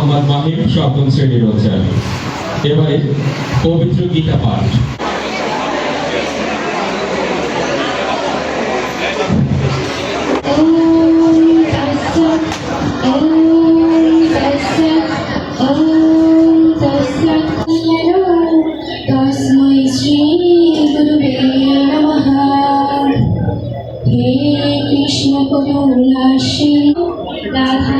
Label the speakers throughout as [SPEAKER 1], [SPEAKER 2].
[SPEAKER 1] Muhammad Mahim, Shabdam Srinir Ocean. Eva'yı Kovitru Gita Parti. Hare Krishna Kodula Shri Radha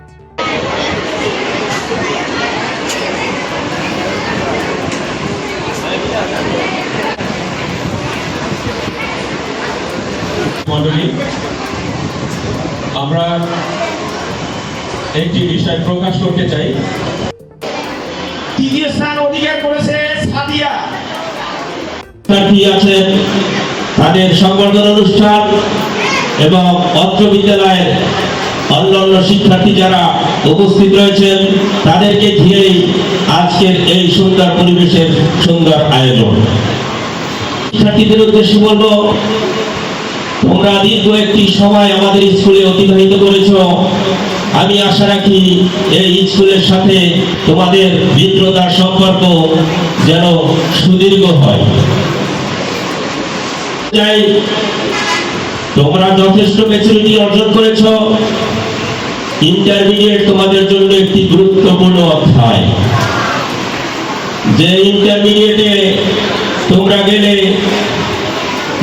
[SPEAKER 1] মণ্ডলী আমরা একটি বিষয় প্রকাশ করতে চাই।
[SPEAKER 2] তৃতীয় স্থান অধিকার করেছে সাদিয়া।
[SPEAKER 3] আছেন তাদের সংবর্ধনা অনুষ্ঠান এবং অত্র বিদ্যালয়ের অন্যান্য শিক্ষার্থী যারা উপস্থিত রয়েছেন তাদেরকে ঘিরেই আজকের এই সুন্দর পরিবেশের সুন্দর আয়োজন। শিক্ষার্থীদের উদ্দেশ্যে বলব তোমরা দীর্ঘ একটি সময় আমাদের স্কুলে অতিবাহিত করেছ। আমি আশা রাখি এই স্কুলের সাথে তোমাদের মিত্রতার সম্পর্ক যেন সুদীর্ঘ হয়। তোমরা যথেষ্ট ম্যাচুরিটি অর্জন করেছ। ইন্টারমিডিয়েট তোমাদের জন্য একটি গুরুত্বপূর্ণ অধ্যায়। যে ইন্টারমিডিয়েটে তোমরা গেলে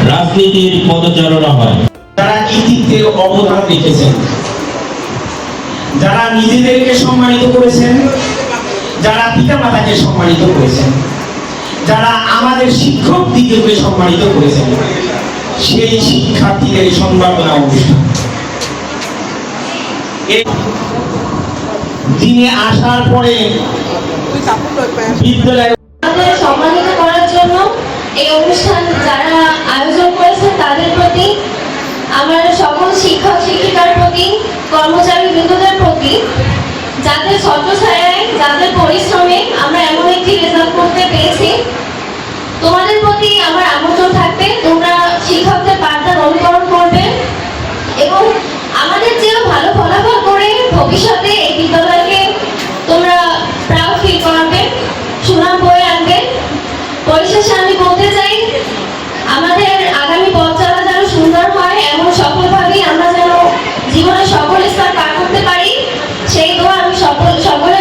[SPEAKER 3] রাজনীতির পদচারণা হয়।
[SPEAKER 2] যারা কৃতিত্বের অবদান রেখেছেন যারা নিজেদেরকে সম্মানিত করেছেন যারা পিতামাতাকে সম্মানিত করেছেন যারা আমাদের শিক্ষক দিগকে সম্মানিত করেছেন সেই শিক্ষার্থীদের সম্বর্ধনা অনুষ্ঠান। দিনে আসার পরে বিদ্যালয়
[SPEAKER 4] সম্মানিত করার জন্য এই শিক্ষক, শিক্ষিকার প্রতি, কর্মচারী বৃন্দদের প্রতি যাদের ছত্রছায়ায় যাদের পরিশ্রমে আমরা এমন একটি রেজাল্ট করতে পেরেছি, তোমাদের প্রতি আমার আমন্ত্রণ থাকবে। তোমরা শিক্ষকদের পাঠদান অনুকরণ করবে এবং আমাদের চেয়েও ভালো ফলাফল করে ভবিষ্যতে